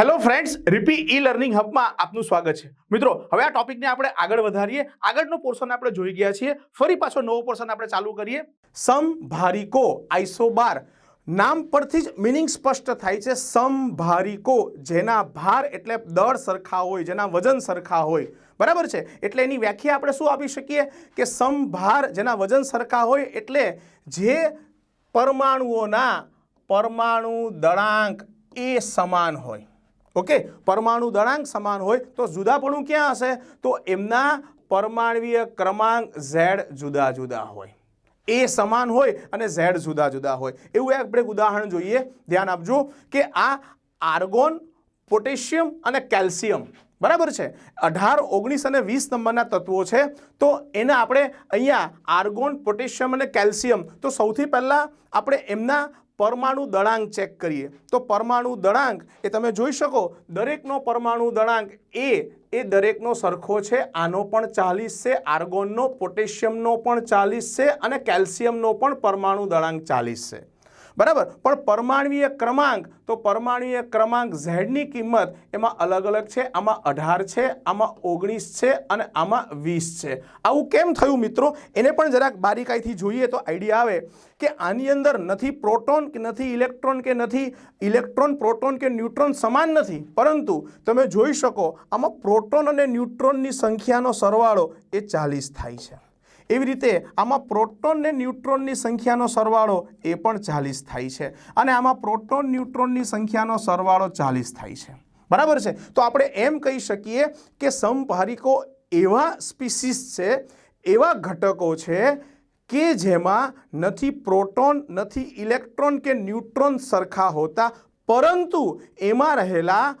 Hello friends Ripi e learning હબમાં આપનું સ્વાગત છે. મિત્રો, હવે આ ટોપિકને આપણે આગળ વધારીએ. આગળનો પોર્શન આપણે જોઈ ગયા છીએ. ફરી પાછો નવો પોર્શન આપણે ચાલુ કરીએ. સમભારિકો આઈસોબાર નામ પરથી જ મિનિંગ સ્પષ્ટ થાય છે. સમભારિકો જેના ભાર એટલે દળ સરખા હોય, જેના વજન સરખા હોય. બરાબર છે? એટલે એની વ્યાખ્યા આપણે શું આપી શકીએ? કે સમભાર જેના વજન સરખા હોય એટલે જે પરમાણુઓના પરમાણુ દળાંક એ સમાન હોય. ઓકે, પરમાણુ દળાંક સમાન હોય તો જુદાપણું ક્યાં હશે? તો એમના પરમાણવીય ક્રમાંક ઝેડ જુદા જુદા હોય. એ સમાન હોય અને ઝેડ જુદા જુદા હોય. એવું આપણે ઉદાહરણ જોઈએ. ધ્યાન આપજો કે આ આર્ગોન, પોટેશિયમ અને કેલ્શિયમ. બરાબર છે? અઢાર, ઓગણીસ અને વીસ નંબરના તત્વો છે. તો એને આપણે અહીંયા આર્ગોન, પોટેશિયમ અને કેલ્શિયમ. તો સૌથી પહેલાં આપણે એમના પરમાણુ દળાંક ચેક કરીએ. તો પરમાણુ દળાંક એ તમે જોઈ શકો, દરેકનો પરમાણુ દળાંક એ એ દરેકનો સરખો છે, આનો પણ ચાલીસ છે, આર્ગોનનો, પોટેશિયમનો પણ ચાલીસ છે અને કેલ્શિયમનો પણ પરમાણુ દળાંક ચાલીસ છે. બરાબર? પણ પરમાણ્વીય ક્રમાંક, તો પરમાણવીય ક્રમાંક ઝેડની કિંમત એમાં અલગ અલગ છે, આમાં અઢાર છે, આમાં ઓગણીસ છે અને આમાં વીસ છે. આવું કેમ થયું મિત્રો? એને પણ જરાક બારીકાઈથી જોઈએ તો આઈડિયા આવે કે આની અંદર નથી પ્રોટોન કે નથી ઇલેક્ટ્રોન કે નથી ઇલેક્ટ્રોન, પ્રોટોન કે ન્યુટ્રોન સમાન નથી. પરંતુ તમે જોઈ શકો, આમાં પ્રોટોન અને ન્યુટ્રોનની સંખ્યાનો સરવાળો એ ચાલીસ થાય છે. એવી રીતે આમાં પ્રોટોન ને ન્યુટ્રોનની સંખ્યાનો સરવાળો એ પણ ચાલીસ થાય છે. અને આમાં પ્રોટોન ન્યુટ્રોનની સંખ્યાનો સરવાળો ચાલીસ થાય છે. બરાબર છે? તો આપણે એમ કહી શકીએ કે સમભારિકો એવા સ્પીસીસ છે, એવા ઘટકો છે કે જેમાં નથી પ્રોટોન, નથી ઇલેક્ટ્રોન કે ન્યુટ્રોન સરખા હોતા, પરંતુ એમાં રહેલા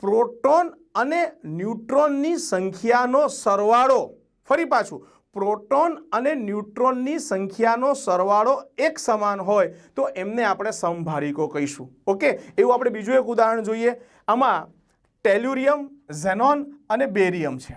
પ્રોટોન અને ન્યુટ્રોનની સંખ્યાનો સરવાળો ફરી પાછું પ્રોટોન અને ન્યુટ્રોનની સંખ્યાનો સરવાળો એક સમાન હોય, તો એમને આપણે સંભારિકો કહીશું. ઓકે? એવું આપણે બીજું એક ઉદાહરણ જોઈએ. આમાં ટેલ્યુરિયમ, ઝેનોન અને બેરિયમ છે.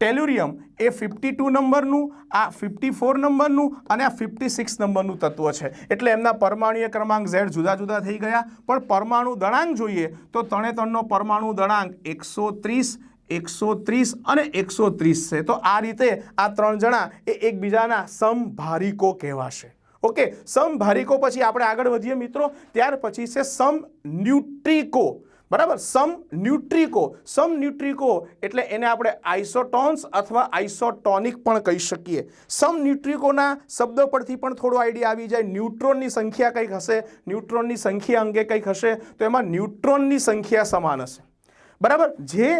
ટેલ્યુરિયમ એ ફિફ્ટી ટુ નંબરનું, આ ફિફ્ટી ફોર નંબરનું અને આ ફિફ્ટી સિક્સ નંબરનું તત્વ છે. એટલે એમના પરમાણુય ક્રમાંક ઝેડ જુદા જુદા થઈ ગયા. પણ પરમાણુ દળાંક જોઈએ, તો ત્રણે ત્રણનો પરમાણુ દળાંક એકસો ત્રીસ એકસો ત્રીસ અને એકસો ત્રીસ છે. તો આ રીતે આ ત્રણ જણા એ એકબીજાના સમભારિકો કહેવાશે. ઓકે, સમભારિકો પછી આપણે આગળ વધીએ મિત્રો. ત્યાર પછી છે સમ ન્યુટ્રિકો બરાબર? સમ ન્યુટ્રિકો સમ ન્યુટ્રિકો એટલે એને આપણે આઇસોટોન્સ અથવા આઇસોટોનિક પણ કહી શકીએ. સમ ન્યુટ્રિકોના શબ્દ પરથી પણ થોડો આઈડિયા આવી જાય. ન્યુટ્રોનની સંખ્યા કંઈક હશે. ન્યુટ્રોનની સંખ્યા અંગે કંઈક હશે. તો એમાં ન્યુટ્રોનની સંખ્યા સમાન હશે. બરાબર? જે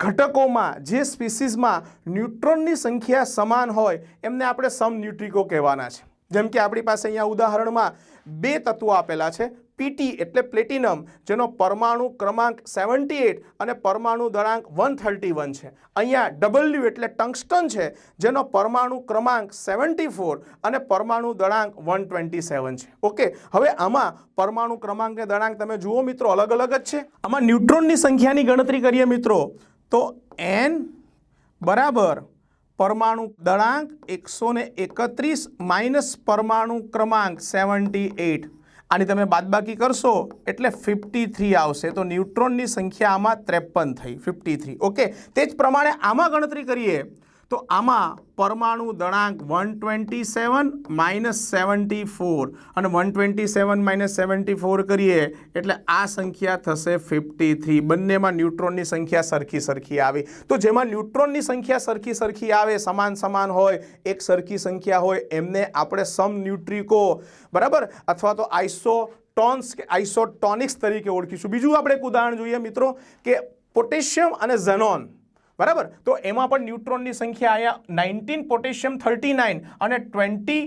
ઘટકોમાં જે સ્પીસીસમાં ન્યુટ્રોનની સંખ્યા સમાન હોય, એમને આપણે સમ ન્યુટ્રિકો કહેવાના છે. જેમ કે આપણી પાસે અહીંયા ઉદાહરણમાં બે તત્વો આપેલા છે પીટી એટલે પ્લેટિનમ, જેનો પરમાણુ ક્રમાંક સેવન્ટી એટ અને પરમાણુ દળાંક વન થર્ટી વન છે. અહીંયા ડબલ્યુ એટલે ટંગસ્ટન છે, જેનો પરમાણુ ક્રમાંક સેવન્ટી ફોર અને પરમાણુ દળાંક વન ટ્વેન્ટી સેવન છે. ઓકે, હવે આમાં પરમાણુ ક્રમાંક દળાંક તમે જુઓ મિત્રો, અલગ અલગ જ છે. આમાં ન્યુટ્રોનની સંખ્યાની ગણતરી કરીએ મિત્રો. તો એન બરાબર પરમાણુ દળાંક એકસો ને એકત્રીસ માઇનસ પરમાણુ ક્રમાંક સેવન્ટી એઇટ આની તમે બાદબાકી કરશો એટલે ફિફ્ટી થ્રી આવશે. તો ન્યુટ્રોનની સંખ્યા આમાં ત્રેપન થઈ, ફિફ્ટી થ્રી. ઓકે, તે જ પ્રમાણે આમાં ગણતરી કરીએ. તો આમાં પરમાણુ દળાંક one twenty seven minus seventy four અને one twenty seven minus seventy four કરીએ, એટલે આ સંખ્યા થશે ફિફ્ટી થ્રી બંનેમાં ન્યુટ્રોનની સંખ્યા સરખી સરખી આવી. તો જેમાં ન્યુટ્રોનની સંખ્યા સરખી સરખી આવે, સમાન સમાન હોય, એક સરખી સંખ્યા હોય, એમને આપણે સમ ન્યુટ્રિકો બરાબર? અથવા તો આઈસો ટોન્સ કે આઈસોટોનિક્સ તરીકે ઓળખીશું. બીજું આપણે એક ઉદાહરણ જોઈએ મિત્રો, કે પોટેશિયમ અને ઝેનોન. બરાબર? તો એમાં પણ ન્યુટ્રોનની સંખ્યા અહીંયા નાઇન્ટીન, પોટેશિયમ થર્ટી નાઇન અને ટ્વેન્ટી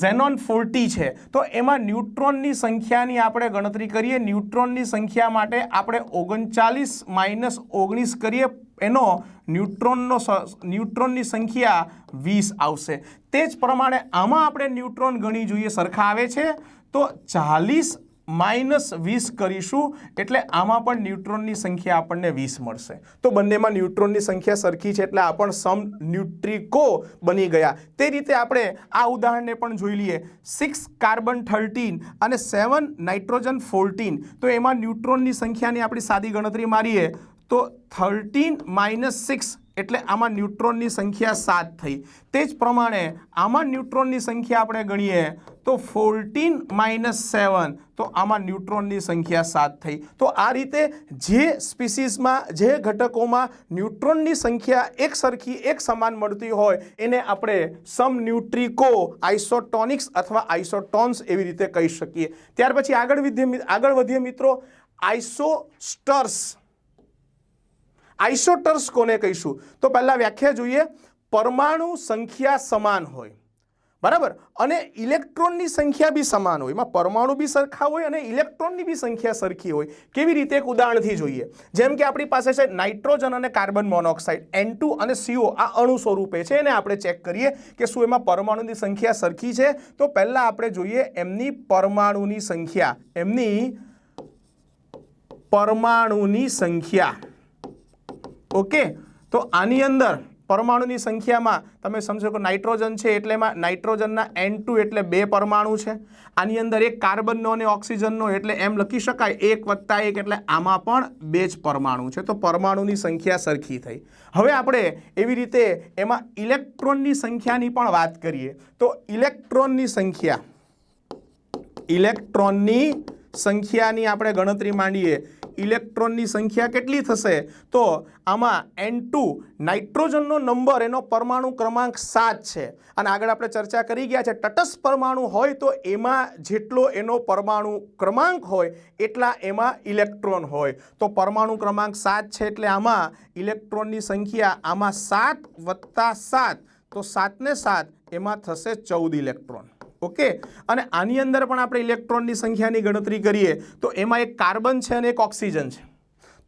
ઝેનોન ફોર્ટી છે. તો એમાં ન્યુટ્રોનની સંખ્યાની આપણે ગણતરી કરીએ. ન્યુટ્રોનની સંખ્યા માટે આપણે ઓગણચાલીસ માઇનસ ઓગણીસ કરીએ, એનો ન્યુટ્રોનનો ન્યુટ્રોનની સંખ્યા વીસ આવશે. તે જ પ્રમાણે આમાં આપણે ન્યુટ્રોન ગણી જોઈએ, સરખા આવે છે. તો ચાલીસ માઇનસ વીસ કરીશું, એટલે આમાં પણ ન્યુટ્રોનની સંખ્યા આપણને વીસ મળશે. તો બંનેમાં ન્યુટ્રોનની સંખ્યા સરખી છે, એટલે આ પણ સમ ન્યુટ્રિકો બની ગયા. તે રીતે આપણે આ ઉદાહરણને પણ જોઈ લઈએ. સિક્સ કાર્બન થર્ટીન અને સેવન નાઇટ્રોજન ફોર્ટીન તો એમાં ન્યુટ્રોનની સંખ્યાની આપણી સાદી ગણતરી મારીએ. તો થર્ટીન માઇનસ સિક્સ એટલે આમાં ન્યુટ્રોનની સંખ્યા સાત થઈ. તે જ પ્રમાણે આમાં ન્યુટ્રોનની સંખ્યા આપણે ગણીએ તો ફોર્ટીન માઇનસ સેવન, તો આમાં ન્યુટ્રોનની સંખ્યા સાત થઈ. તો આ રીતે જે સ્પીસીસમાં, જે ઘટકોમાં ન્યુટ્રોનની સંખ્યા એક સરખી, એક સમાન મળતી હોય, એને આપણે સમ ન્યુટ્રિકો આઇસોટોનિક્સ અથવા આઇસોટોન્સ એવી રીતે કહી શકીએ. ત્યાર પછી આગળ વિધ્ય આગળ વધીએ મિત્રો. આઇસોસ્ટર્સ આઇસોટર્સ કોને કહીશું? તો પહેલાં વ્યાખ્યા જોઈએ, પરમાણુ સંખ્યા સમાન હોય. બરાબર? અને ઇલેક્ટ્રોનની સંખ્યા બી સમાન હોય. એમાં પરમાણુ બી સરખા હોય અને ઇલેક્ટ્રોનની બી સંખ્યા સરખી હોય. કેવી રીતે? એક ઉદાહરણથી જોઈએ. જેમ કે આપણી પાસે છે નાઇટ્રોજન અને કાર્બન મોનોક્સાઇડ. એન અને સીઓ આ અણુ સ્વરૂપે છે. એને આપણે ચેક કરીએ કે શું એમાં પરમાણુની સંખ્યા સરખી છે. તો પહેલાં આપણે જોઈએ એમની પરમાણુની સંખ્યા. એમની પરમાણુની સંખ્યા. ઓકે? તો આની અંદર પરમાણુની સંખ્યામાં તમે સમજો કે નાઇટ્રોજન છે એટલે એમાં નાઇટ્રોજનના એન ટુ એટલે બે પરમાણુ છે. આની અંદર એક કાર્બનનો અને ઓક્સિજનનો એટલે એમ લખી શકાય, એક વત્તા એક એટલે આમાં પણ બે જ પરમાણુ છે. તો પરમાણુની સંખ્યા સરખી થઈ. હવે આપણે એવી રીતે એમાં ઇલેક્ટ્રોનની સંખ્યાની પણ વાત કરીએ. તો ઇલેક્ટ્રોનની સંખ્યા, ઇલેક્ટ્રોનની સંખ્યાની આપણે ગણતરી માંડીએ. ઇલેક્ટ્રોનની સંખ્યા કેટલી થશે? તો આમાં એન ટુ નાઇટ્રોજનનો નંબર, એનો પરમાણુ ક્રમાંક સાત છે. અને આગળ આપણે ચર્ચા કરી ગયા છે, તટસ્થ પરમાણુ હોય તો એમાં જેટલો એનો પરમાણુ ક્રમાંક હોય, એટલા એમાં ઇલેક્ટ્રોન હોય. તો પરમાણુ ક્રમાંક સાત છે એટલે આમાં ઇલેક્ટ્રોનની સંખ્યા આમાં સાત વત્તા સાત. તો સાતને સાત, એમાં થશે ચૌદ ઇલેક્ટ્રોન. ઓકે? અને આની અંદર પણ આપણે ઇલેક્ટ્રોનની સંખ્યાની ગણતરી કરીએ, તો એમાં એક કાર્બન છે અને એક ઓક્સિજન છે.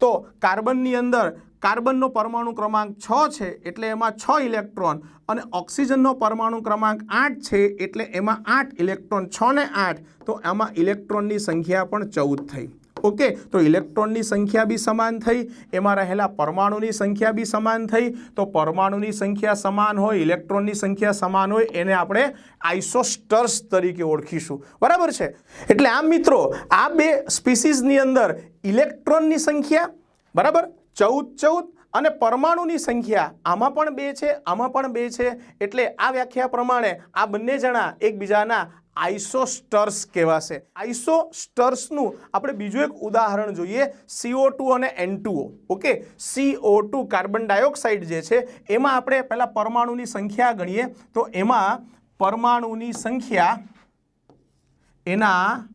તો કાર્બનની અંદર કાર્બનનો પરમાણુ ક્રમાંક છ છે, એટલે એમાં છ ઇલેક્ટ્રોન અને ઓક્સિજનનો પરમાણુ ક્રમાંક આઠ છે, એટલે એમાં આઠ ઇલેક્ટ્રોન, છ ને આઠ, તો આમાં ઇલેક્ટ્રોનની સંખ્યા પણ ચૌદ થઈ. ઓકે, તો ઇલેક્ટ્રોનની સંખ્યા બી સમાન થઈ, એમાં રહેલા પરમાણુની સંખ્યા બી સમાન થઈ, તો પરમાણુની સંખ્યા સમાન હોય, ઇલેક્ટ્રોનની સંખ્યા સમાન હોય, એને આપણે આઇસોસ્ટર્સ તરીકે ઓળખીશું. બરાબર છે? એટલે આમ મિત્રો, આ બે સ્પીસીસની અંદર ઇલેક્ટ્રોનની સંખ્યા, બરાબર? ચૌદ ચૌદ અને પરમાણુની સંખ્યા, આમાં પણ બે છે, આમાં પણ બે છે. એટલે આ વ્યાખ્યા પ્રમાણે આ બંને જણા એકબીજાના આઇસોસ્ટર્સ કહેવાશે. આઇસોસ્ટર્સનું આપણે બીજું એક ઉદાહરણ જોઈએ સીઓ ટુ અને N okay? CO carbon dioxide જે છે, એમાં આપણે પહેલાં પરમાણુની સંખ્યા ગણીએ. તો એમાં પરમાણુની સંખ્યા એના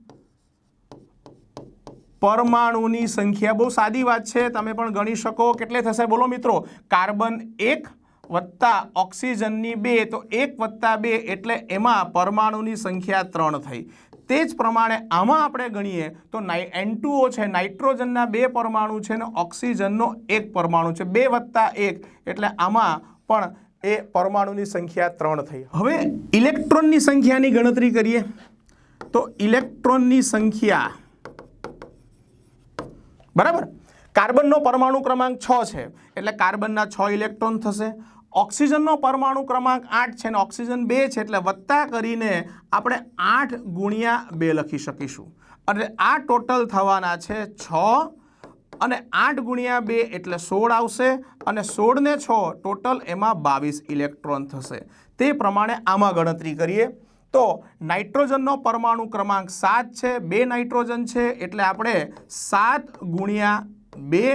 પરમાણુની સંખ્યા. બહુ સાદી વાત છે, તમે પણ ગણી શકો. કેટલે થશે? બોલો મિત્રો. કાર્બન એક વત્તા ઓક્સિજનની બે, તો એક વત્તા બે એટલે એમાં પરમાણુની સંખ્યા ત્રણ થઈ. તે જ પ્રમાણે આમાં આપણે ગણીએ તો નાઈ એન છે, નાઇટ્રોજનના બે પરમાણુ છે ને ઓક્સિજનનો એક પરમાણુ છે. બે વત્તા એક એટલે આમાં પણ એ પરમાણુની સંખ્યા ત્રણ થઈ. હવે ઇલેક્ટ્રોનની સંખ્યાની ગણતરી કરીએ. તો ઇલેક્ટ્રોનની સંખ્યા બરાબર? કાર્બનનો પરમાણુ ક્રમાંક છ છે. એટલે કાર્બનના છ ઇલેક્ટ્રોન થશે. ઓક્સિજનનો પરમાણુ ક્રમાંક આઠ છે ને ઓક્સિજન બે છે એટલે વત્તા કરીને આપણે આઠ ગુણ્યા બે લખી શકીશું. અને આ ટોટલ થવાના છે છ અને આઠ ગુણ્યા બે એટલે સોળ આવશે અને સોળને છ ટોટલ એમાં બાવીસ ઇલેક્ટ્રોન થશે. તે પ્રમાણે આમાં ગણતરી કરીએ. તો નાઇટ્રોજનનો પરમાણુ ક્રમાંક સાત છે, બે નાઇટ્રોજન છે એટલે આપણે સાત ગુણ્યા બે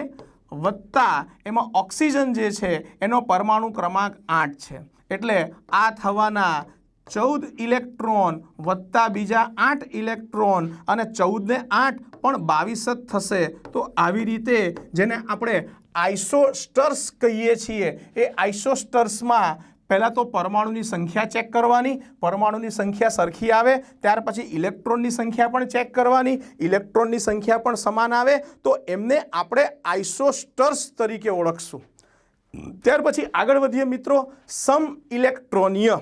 વત્તા એમાં ઓક્સિજન જે છે, એનો પરમાણુ ક્રમાંક આઠ છે. એટલે આ થવાના ચૌદ ઇલેક્ટ્રોન વત્તા બીજા આઠ ઇલેક્ટ્રોન અને ચૌદને આઠ પણ બાવીસ જ થશે. તો આવી રીતે જેને આપણે આઇસોસ્ટર્સ કહીએ છીએ, એ આઇસોસ્ટર્સમાં પહેલાં તો પરમાણુની સંખ્યા ચેક કરવાની, પરમાણુની સંખ્યા સરખી આવે, ત્યાર પછી ઇલેક્ટ્રોનની સંખ્યા પણ ચેક કરવાની, ઇલેક્ટ્રોનની સંખ્યા પણ સમાન આવે, તો એમને આપણે આઇસોસ્ટર્સ તરીકે ઓળખશું. ત્યાર પછી આગળ વધીએ મિત્રો, સમ ઇલેક્ટ્રોનિય.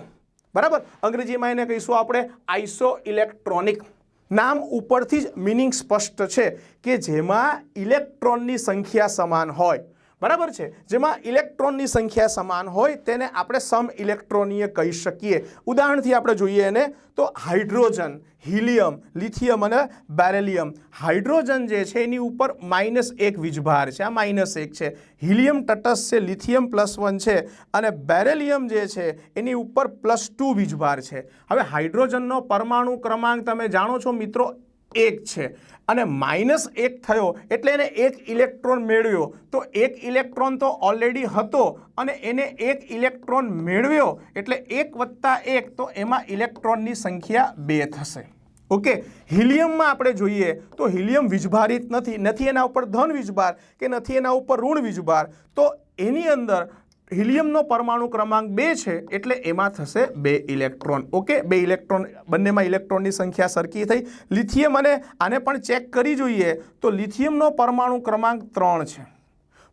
બરાબર? અંગ્રેજીમાં એને કહીશું આપણે આઇસો ઇલેક્ટ્રોનિક નામ ઉપરથી જ મિનિંગ સ્પષ્ટ છે કે જેમાં ઇલેક્ટ્રોનની સંખ્યા સમાન હોય. બરાબર છે? જેમાં ઇલેક્ટ્રોનની સંખ્યા સમાન હોય તેને આપણે સમ ઇલેક્ટ્રોનીય કહી શકીએ. ઉદાહરણથી આપણે જોઈએ એને, તો હાઇડ્રોજન, હિલિયમ, લિથિયમ અને બેરેલિયમ. હાઇડ્રોજન જે છે એની ઉપર માઇનસ એક વીજભાર છે. આ માઇનસ એક છે. હિલિયમ તટસ્થ છે, લિથિયમ પ્લસ વન છે અને બેરેલિયમ જે છે એની ઉપર પ્લસ ટુ વીજભાર છે. હવે હાઇડ્રોજનનો પરમાણુ ક્રમાંક તમે જાણો છો મિત્રો એક છે. અને માઇનસ એક થયો એટલે એને એક ઇલેક્ટ્રોન મેળવ્યો. તો એક ઇલેક્ટ્રોન તો ઓલરેડી હતો અને એને એક ઇલેક્ટ્રોન મેળવ્યો એટલે એક વત્તા એક તો એમાં ઇલેક્ટ્રોનની સંખ્યા બે થશે. ઓકે? હિલિયમમાં આપણે જોઈએ તો હિલિયમ વીજભારિત નથી. નથી એના ઉપર ધન વીજભાર કે નથી એના ઉપર ઋણ વીજભાર. તો એની અંદર હિલિયમનો પરમાણુ ક્રમાંક બે છે એટલે એમાં થશે બે ઇલેક્ટ્રોન. ઓકે, બે ઇલેક્ટ્રોન, બંનેમાં ઇલેક્ટ્રોનની સંખ્યા સરખી થઈ. લિથિયમ અને આને પણ ચેક કરી જોઈએ તો લિથિયમનો પરમાણુ ક્રમાંક ત્રણ છે.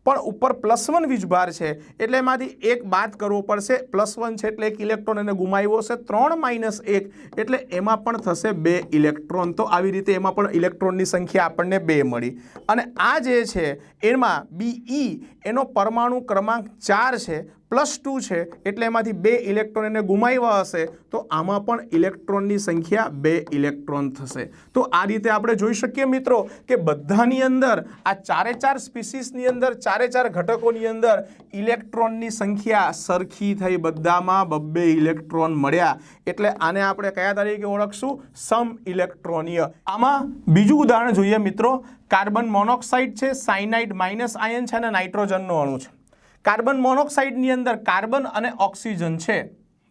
પણ ઉપર પ્લસ વન વીજભાર છે. એટલે એમાંથી એક બાદ કરવો પડશે. પ્લસ વન છે એટલે એક ઇલેક્ટ્રોન એને ગુમાવ્યો છે ત્રણ માઇનસ એક એટલે એમાં પણ થશે બે ઇલેક્ટ્રોન તો આવી રીતે એમાં પણ ઇલેક્ટ્રોનની સંખ્યા આપણને બે મળી. અને આ જે છે, એમાં બીઈ એનો પરમાણુ ક્રમાંક ચાર છે. પ્લસ ટુ છે, એટલે એમાંથી બે ઇલેક્ટ્રોન એને ગુમાવ્યા હશે, તો આમાં પણ ઇલેક્ટ્રોનની સંખ્યા બે ઇલેક્ટ્રોન થશે. તો આ રીતે આપણે જોઈ શકીએ મિત્રો કે બધાની અંદર, આ ચારે ચાર સ્પીસીસની અંદર, ચારે ચાર ઘટકોની અંદર ઇલેક્ટ્રોનની સંખ્યા સરખી થઈ બધામાં બબ્બે ઇલેક્ટ્રોન મળ્યા. એટલે આને આપણે કયા તરીકે ઓળખશું? સમ ઇલેક્ટ્રોનીય. આમાં બીજું ઉદાહરણ જોઈએ મિત્રો. કાર્બન મોનોક્સાઇડ છે, સાયનાઇડ માઇનસ આયન છે અને નાઇટ્રોજનનો અણુ છે. કાર્બન મોનોક્સાઇડની અંદર કાર્બન અને ઓક્સિજન છે.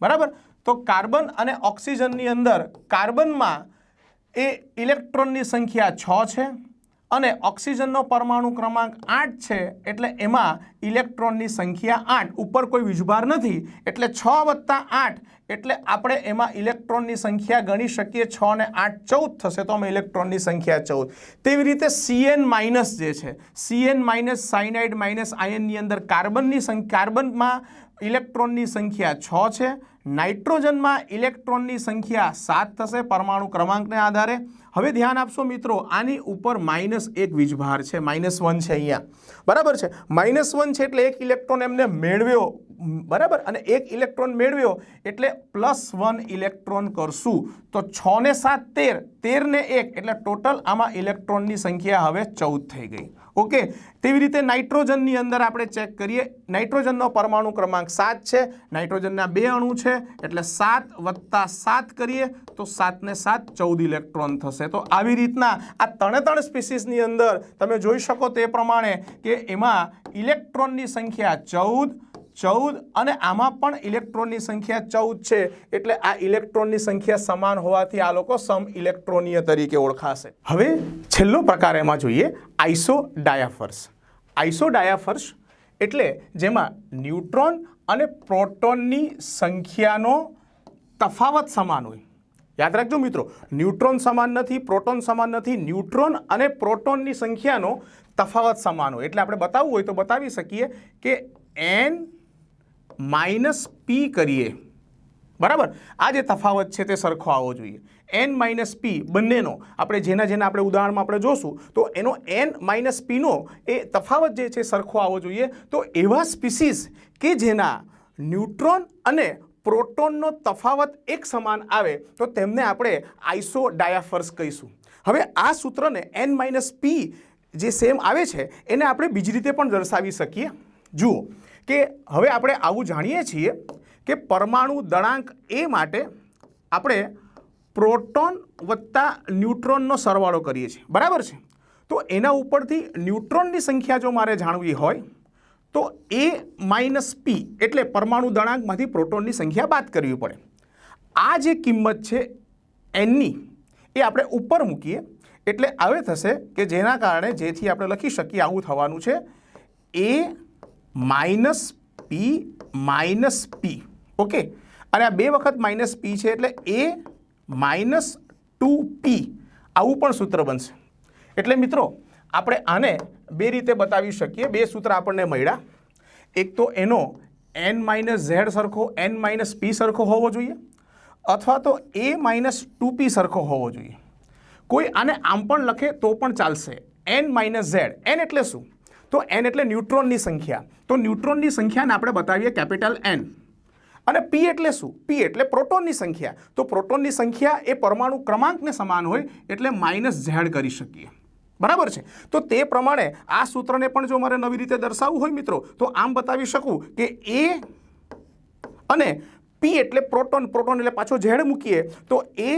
બરાબર? તો કાર્બન અને ઓક્સિજનની અંદર કાર્બનમાં એ ઇલેક્ટ્રોનની સંખ્યા છ છે અને ઓક્સિજનનો પરમાણુ ક્રમાંક આઠ છે એટલે એમાં ઇલેક્ટ્રોનની સંખ્યા આઠ. ઉપર કોઈ વીજભાર નથી. એટલે છ વત્તા આઠ એટલે આપણે એમાં ઇલેક્ટ્રોનની સંખ્યા ગણી શકીએ છ અને આઠ ચૌદ થશે તો અમે ઇલેક્ટ્રોનની સંખ્યા ચૌદ. તેવી રીતે સીએન માઇનસ જે છે સીએન માઇનસ સાયનાઇડ માઇનસ આયનની અંદર કાર્બનની સંખ્યા કાર્બનમાં ઇલેક્ટ્રોનની સંખ્યા છ છે, નાઇટ્રોજનમાં ઇલેક્ટ્રોનની સંખ્યા સાત થશે પરમાણુ ક્રમાંકને આધારે. હવે ધ્યાન આપશો મિત્રો, આની ઉપર માઇનસ એક વીજભાર છે માઇનસ વન છે અહીંયા. બરાબર છે? માઇનસ વન છે એટલે એક ઇલેક્ટ્રોન એમને મેળવ્યો. બરાબર? અને એક ઇલેક્ટ્રોન મેળવ્યો એટલે પ્લસ વન ઇલેક્ટ્રોન કરશું. તો છ ને સાત તેર તેર ને એક, એટલે ટોટલ આમાં ઇલેક્ટ્રોનની સંખ્યા હવે ચૌદ થઈ ગઈ. ઓકે? તેવી રીતે નાઇટ્રોજનની અંદર આપણે ચેક કરીએ. નાઇટ્રોજનનો પરમાણુ ક્રમાંક સાત છે. નાઇટ્રોજનના બે અણુ છે. એટલે સાત વત્તા સાત કરીએ, તો સાતને સાત ચૌદ ઇલેક્ટ્રોન થશે. તો આવી રીતના આ ત્રણે ત્રણ સ્પીસીસની અંદર તમે જોઈ શકો તે પ્રમાણે કે એમાં ઇલેક્ટ્રોનની સંખ્યા ચૌદ ચૌદ અને આમાં પણ ઇલેક્ટ્રોનની સંખ્યા ચૌદ છે. એટલે આ ઇલેક્ટ્રોનની સંખ્યા સમાન હોવાથી આ લોકો સમ ઇલેક્ટ્રોનીય તરીકે ઓળખાશે. હવે છેલ્લો પ્રકાર એમાં જોઈએ આઈસો ડાયાફર્સ આઈસો ડાયાફર્સ એટલે જેમાં ન્યુટ્રોન અને પ્રોટોનની સંખ્યાનો તફાવત સમાન હોય. યાદ રાખજો મિત્રો, ન્યુટ્રોન સમાન નથી, પ્રોટોન સમાન નથી, ન્યુટ્રોન અને પ્રોટોનની સંખ્યાનો તફાવત સમાન હોય. એટલે આપણે બતાવવું હોય તો બતાવી શકીએ કે એન માઇનસ પી કરીએ. બરાબર? આ જે તફાવત છે તે સરખો આવવો જોઈએ. એન માઇનસ પી બંનેનો, આપણે જેના જેના આપણે ઉદાહરણમાં આપણે જોશું, તો એનો એન માઇનસ પીનો એ તફાવત જે છે સરખો આવવો જોઈએ. તો એવા સ્પીસીસ કે જેના ન્યુટ્રોન અને પ્રોટોનનો તફાવત એક સમાન આવે, તો તેમને આપણે આઈસો ડાયાફર્સ કહીશું. હવે આ સૂત્રને એન માઇનસ પી જે સેમ આવે છે, એને આપણે બીજી રીતે પણ દર્શાવી શકીએ. જુઓ કે હવે આપણે આવું જાણીએ છીએ કે પરમાણુ દળાંક એ માટે આપણે પ્રોટોન વત્તા ન્યુટ્રોનનો સરવાળો કરીએ છીએ. બરાબર છે? તો એના ઉપરથી ન્યુટ્રોનની સંખ્યા જો મારે જાણવી હોય, તો એ માઇનસ પી એટલે પરમાણુ દળાંકમાંથી પ્રોટોનની સંખ્યા બાદ કરવી પડે. આ જે કિંમત છે એનની એ આપણે ઉપર મૂકીએ. એટલે આવે થશે કે જેના કારણે જેથી આપણે લખી શકીએ આવું થવાનું છે A minus P minus P. Okay? અને આ બે વખત માઇનસ પી છે એટલે એ માઇનસ ટુ પી. આવું પણ સૂત્ર બનશે. એટલે મિત્રો, આપણે આને બે રીતે બતાવી શકીએ. બે સૂત્ર આપણને મળ્યા. એક તો એનો એન માઇનસ ઝેડ સરખો, એન માઇનસ પી સરખો હોવો જોઈએ, અથવા તો એ માઇનસ ટુ પી સરખો હોવો જોઈએ. કોઈ આને આમ પણ લખે તો પણ ચાલશે. N minus Z. એન એટલે શું? તો એન એટલે ન્યુટ્રોનની સંખ્યા. તો ન્યુટ્રોનની સંખ્યાને આપણે બતાવીએ કેપિટલ એન અને પી એટલે શું? પી એટલે પ્રોટોનની સંખ્યા. તો પ્રોટોનની સંખ્યા એ પરમાણુ ક્રમાંકને સમાન હોય એટલે માઇનસ ઝેડ કરી શકીએ. બરાબર છે? તો તે પ્રમાણે આ સૂત્રને પણ જો મારે નવી રીતે દર્શાવવું હોય મિત્રો, તો આમ બતાવી શકું કે એ અને પી એટલે પ્રોટોન પ્રોટોન એટલે પાછો ઝેડ મૂકીએ, તો A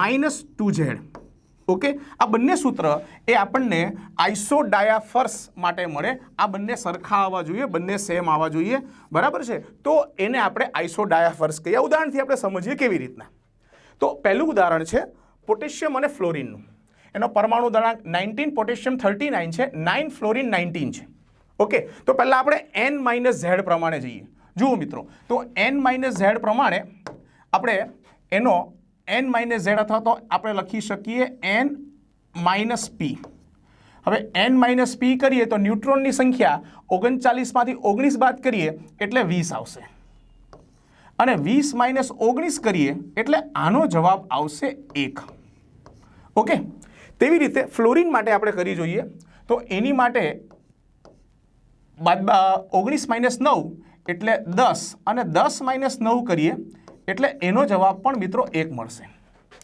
minus two Z. Okay? આ બંને સૂત્ર એ આપણને આઇસોડાયાફર્સ માટે મળે. આ બંને સરખા આવવા જોઈએ, બંને સેમ આવવા જોઈએ. બરાબર છે? તો એને આપણે આઇસોડાયાફર્સ કહીએ. ઉદાહરણથી આપણે સમજીએ કેવી રીતના. તો પહેલું ઉદાહરણ છે પોટેશિયમ અને ફ્લોરિનનું. એનો પરમાણુ દળાંક નાઇન્ટીન, પોટેશિયમ થર્ટી નાઇન છે. નાઇન, ફ્લોરિન નાઇન્ટીન છે. ઓકે? તો પહેલાં આપણે એન માઇનસ ઝેડ પ્રમાણે જઈએ. જુઓ મિત્રો. તો એન માઇનસ ઝેડ પ્રમાણે આપણે એનો એન માઇનસ ઝેડ અથવા તો આપણે લખી શકીએ એન માઇનસ પી. હવે એન માઇનસ પી કરીએ તો ન્યુટ્રોનની સંખ્યા ઓગણચાલીસમાંથી ઓગણીસ બાદ કરીએ એટલે વીસ આવશે. અને વીસ માઇનસ ઓગણીસ કરીએ એટલે આનો જવાબ આવશે એક. ઓકે? તેવી રીતે ફ્લોરિન માટે આપણે કરી જોઈએ. તો એની માટે બાદ ઓગણીસ માઇનસ નવ એટલે દસ. અને દસ માઇનસ નવ કરીએ એટલે એનો જવાબ પણ મિત્રો એક મળશે.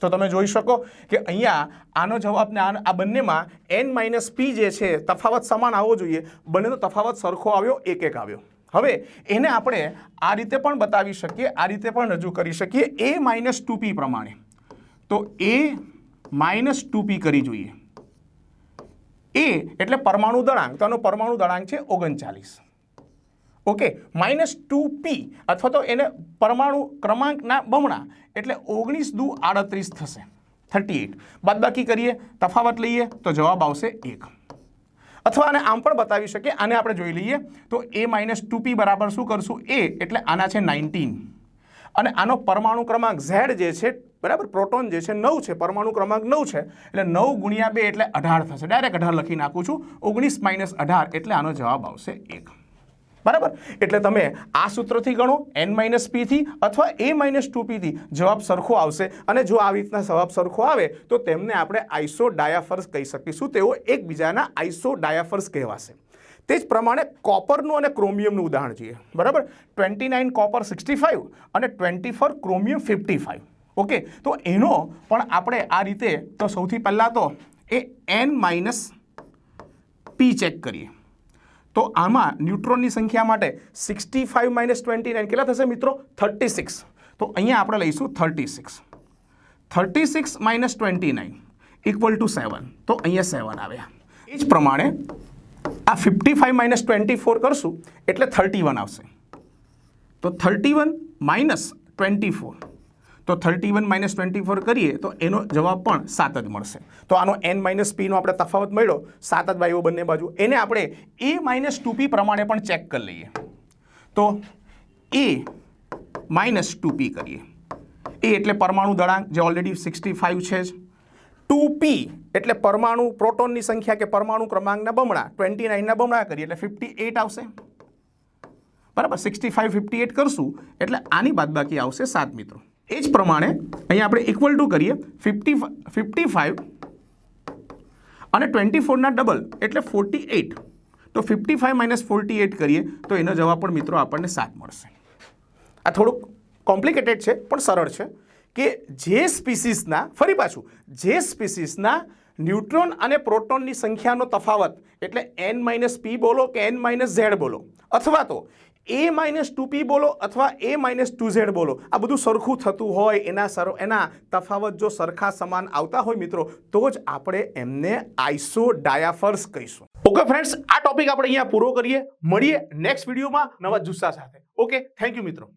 તો તમે જોઈ શકો કે અહીંયા આનો જવાબ ને આ બંનેમાં એન માઇનસ પી જે છે, તફાવત સમાન આવવો જોઈએ. બંનેનો તફાવત સરખો આવ્યો એક એક આવ્યો. હવે એને આપણે આ રીતે પણ બતાવી શકીએ, આ રીતે પણ રજૂ કરી શકીએ, એ માઇનસ ટુ પી પ્રમાણે. તો એ માઇનસ ટુ પી કરી જોઈએ. એ એટલે પરમાણુ દળાંક, તો આનો પરમાણુ દળાંક છે ઓગણચાલીસ. ઓકે, માઇનસ ટુ પી અથવા તો એને પરમાણુ ક્રમાંકના બમણા એટલે ઓગણીસ દુ આડત્રીસ થશે. Thirty eight. બાદબાકી કરીએ, તફાવત લઈએ, તો જવાબ આવશે એક. અથવા આને આમ પણ બતાવી શકીએ, આને આપણે જોઈ લઈએ, તો એ માઇનસ ટુ પી બરાબર શું કરશું? એ, એટલે આના છે નાઇન્ટીન. અને આનો પરમાણુ ક્રમાંક ઝેડ જે છે, બરાબર, પ્રોટોન જે છે, નવ છે, પરમાણુ ક્રમાંક નવ છે, એટલે નવ ગુણ્યા બે એટલે અઢાર થશે. ડાયરેક્ટ અઢાર લખી નાખું છું. ઓગણીસ માઇનસ અઢાર, એટલે આનો જવાબ આવશે એક. બરાબર? એટલે તમે આ સૂત્રથી ગણો એન માઇનસ પીથી અથવા એ માઇનસ ટુ પીથી જવાબ સરખો આવશે. અને જો આવી રીતના જવાબ સરખો આવે, તો તેમને આપણે આઈસો ડાયાફર્સ કહી શકીશું. તેઓ એકબીજાના આઈસો ડાયાફર્સ કહેવાશે. તે જ પ્રમાણે કોપરનું અને ક્રોમિયમનું ઉદાહરણ જોઈએ. બરાબર? Twenty nine copper sixty five અને twenty four chromium fifty five okay? તો એનો પણ આપણે આ રીતે, તો સૌથી પહેલાં તો એ એન માઇનસ પી ચેક કરીએ. તો આમાં ન્યુટ્રોનની સંખ્યા માટે sixty five minus twenty nine કેટલા થશે મિત્રો? Thirty six. તો અહીંયા આપણે લઈશું thirty six. Thirty six minus twenty nine equal to seven. તો અહીંયા સેવન આવ્યા. એ જ પ્રમાણે આ fifty five minus twenty four કરશું એટલે થર્ટી વન આવશે. તો thirty one minus twenty four. તો thirty one minus twenty four કરીએ તો એનો જવાબ પણ સાત જ મળશે. તો આનો એન માઇનસ પીનો આપણે તફાવત મળ્યો, સાત જ બાજુઓ બંને બાજુ. એને આપણે એ માઇનસ ટુ પી પ્રમાણે પણ ચેક કરી લઈએ. તો એ માઇનસ ટુ પી કરીએ. એ એટલે પરમાણુ દળાંક, જે ઓલરેડી સિક્સટી ફાઇવ છે જ. ટુ એટલે પરમાણુ પ્રોટોનની સંખ્યા કે પરમાણુ ક્રમાંકના બમણા ટ્વેન્ટી નાઇનના બમણા કરીએ એટલે ફિફ્ટી એટ આવશે. બરાબર? સિક્સટી ફાઇવ ફિફ્ટી એટ કરશું, એટલે આની બાદબાકી આવશે સાત મિત્રો. એ જ પ્રમાણે અહીંયા આપણે ઇક્વલ ટુ કરીએ ફિફ્ટી ફિફ્ટી ફાઇવ અને ટ્વેન્ટી ફોરના ડબલ એટલે ફોર્ટી એટ તો fifty five minus forty eight કરીએ તો એનો જવાબ પણ મિત્રો આપણને સાત મળશે. આ થોડુંક કોમ્પ્લિકેટેડ છે, પણ સરળ છે કે જે સ્પીસીસના ફરી પાછું, જે સ્પીસીસના ન્યુટ્રોન અને પ્રોટોનની સંખ્યાનો તફાવત એટલે એન માઇનસ પી બોલો કે એન માઇનસ ઝેડ બોલો. અથવા તો એ માઇનસ ટુ પી બોલો અથવા એ માઇનસ ટુ ઝેડ બોલો. આ બધું સરખું થતું હોય, એના સર, એના તફાવત જો સરખા સમાન આવતા હોય મિત્રો, તો જ આપણે એમને આઈસો ડાયાફર્સ કહીશું. ઓકે ફ્રેન્ડ્સ આ ટોપિક આપણે અહીંયા પૂરો કરીએ. મળીએ નેક્સ્ટ વિડીયોમાં નવા જુસ્સા સાથે. ઓકે થેન્ક યુ મિત્રો.